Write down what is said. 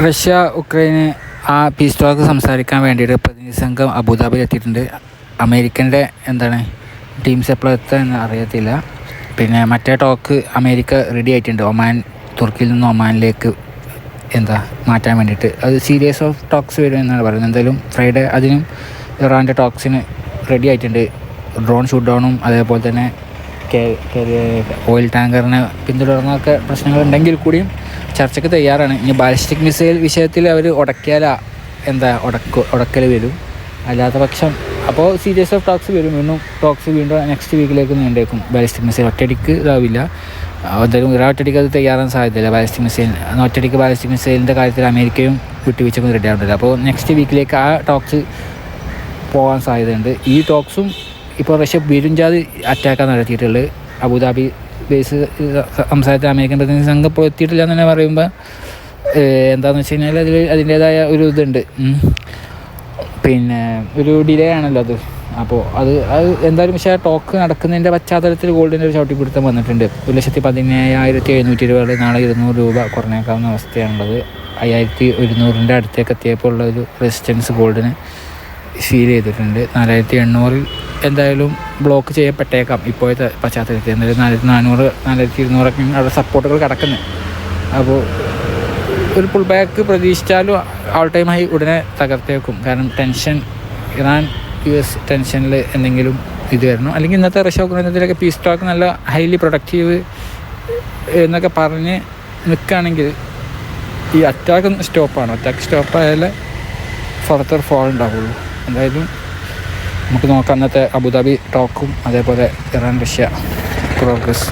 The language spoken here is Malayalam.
റഷ്യ ഉക്രൈന് ആ പീസ് ടോക്ക് സംസാരിക്കാൻ വേണ്ടിയിട്ട് പ്രതിനിധി സംഘം അബുദാബിയിൽ എത്തിയിട്ടുണ്ട്. അമേരിക്കന്റെ എന്താണ് ടീംസ് എപ്പോഴും എത്തുക അറിയത്തില്ല. പിന്നെ മറ്റേ ടോക്ക് അമേരിക്ക റെഡി ആയിട്ടുണ്ട്. ഒമാൻ തുർക്കിയിൽ നിന്ന് ഒമാനിലേക്ക് എന്താ മാറ്റാൻ വേണ്ടിയിട്ട്. അത് സീരിയസ് ഓഫ് ടോക്സ് വരും എന്നാണ് പറയുന്നത്. എന്തായാലും ഫ്രൈഡേ അതിനും ഇറാന്റെ ടോക്സിന് റെഡി ആയിട്ടുണ്ട്. ഡ്രോൺ ഷൂട്ട് ഡൗണും അതേപോലെ തന്നെ ഓയിൽ ടാങ്കറിനെ പിന്തുടർന്നൊക്കെ പ്രശ്നങ്ങളുണ്ടെങ്കിൽ കൂടിയും ചർച്ചയ്ക്ക് തയ്യാറാണ്. ഇനി ബാലിസ്റ്റിക് മിസൈൽ വിഷയത്തിൽ അവർ ഉടക്കിയാല എന്താ ഉടക്ക ഉടക്കൽ വരും. അല്ലാത്ത പക്ഷം അപ്പോൾ സീരിയസ് ഓഫ് ടോക്സ് വരും. വീണ്ടും ടോക്സ് വീണ്ടും നെക്സ്റ്റ് വീക്കിലേക്ക് നീണ്ടേക്കും. ബാലിസ്റ്റിക് മിസൈൽ ഒറ്റയടിക്ക് ഇതാവില്ല. എന്തായാലും ഇറാൻ ഒറ്റയടിക്ക് അത് തയ്യാറാൻ സാധ്യതയില്ല. ബാലിസ്റ്റിക് മിസൈൽ ഒറ്റയടിക്ക് ബാലിസ്റ്റിക് മിസൈലിന്റെ കാര്യത്തിൽ അമേരിക്കയും വിട്ടുവീഴ്ചക്കും റെഡി ആവുന്നില്ല അപ്പോൾ നെക്സ്റ്റ് വീക്കിലേക്ക് ആ ടോക്സ് പോകാൻ സാധ്യതയുണ്ട്. ഈ ടോക്സും ഇപ്പോൾ റഷ്യ വിരുഞ്ചാതി അറ്റാക്കാണ് നടത്തിയിട്ടുള്ളത്. അബുദാബി ബേസ് സംസാരത്തിൽ അമേരിക്കൻ പ്രതിനിധി സംഘം ഇപ്പോൾ എത്തിയിട്ടില്ല എന്ന് തന്നെ പറയുമ്പോൾ എന്താണെന്ന് വെച്ച് കഴിഞ്ഞാൽ അതിൽ അതിന്റേതായ ഒരു ഇതുണ്ട്. പിന്നെ ഒരു ഡിലേ ആണല്ലോ അത്. അപ്പോൾ അത് അത് എന്തായാലും പക്ഷേ ടോക്ക് നടക്കുന്നതിന്റെ പശ്ചാത്തലത്തിൽ ഗോൾഡിന്റെ ഒരു ചവിട്ടിപ്പിടുത്തം വന്നിട്ടുണ്ട്. ഒരു ലക്ഷത്തി പതിനയ്യായിരത്തി എഴുന്നൂറ്റി രൂപ നാളെ ഇരുന്നൂറ് രൂപ കുറഞ്ഞേക്കാവുന്ന അവസ്ഥയാണുള്ളത്. അയ്യായിരത്തി ഒരുന്നൂറിന്റെ അടുത്തേക്ക് എത്തിയപ്പോൾ ഉള്ള ഒരു റെസിസ്റ്റൻസ് ഗോൾഡിന് ഫീൽ ചെയ്തിട്ടുണ്ട്. നാലായിരത്തി എണ്ണൂറിൽ എന്തായാലും ബ്ലോക്ക് ചെയ്യപ്പെട്ടേക്കാം. ഇപ്പോഴത്തെ പശ്ചാത്തലത്തിൽ എന്തായാലും നാലായിരത്തി നാനൂറ് നാലായിരത്തി ഇരുന്നൂറൊക്കെ അവിടെ സപ്പോർട്ടുകൾ കിടക്കുന്നത് അപ്പോൾ ഒരു പുൾ ബാക്ക് പ്രതീക്ഷിച്ചാലും ഓൾ ടൈമായി ഉടനെ തകർത്തേക്കും. കാരണം ടെൻഷൻ ഇറാൻ യു എസ് ടെൻഷനിൽ എന്തെങ്കിലും ഇത് വരണം. അല്ലെങ്കിൽ ഇന്നത്തെ റഷ്യ ഉക്രൈനത്തിലൊക്കെ പീസ് ടോക്ക് നല്ല ഹൈലി പ്രൊഡക്റ്റീവ് എന്നൊക്കെ പറഞ്ഞ് നിൽക്കുകയാണെങ്കിൽ ഈ അറ്റാക്ക് സ്റ്റോപ്പാണ് അറ്റാക്ക് സ്റ്റോപ്പായാലേ ഫർദർ ഫോൾ ഉണ്ടാവുള്ളൂ. എന്തായാലും നമുക്ക് നോക്കാം. അന്നത്തെ അബുദാബി ടോക്കും അതേപോലെ ഇറാൻ റഷ്യ പ്രോഗ്രസ്.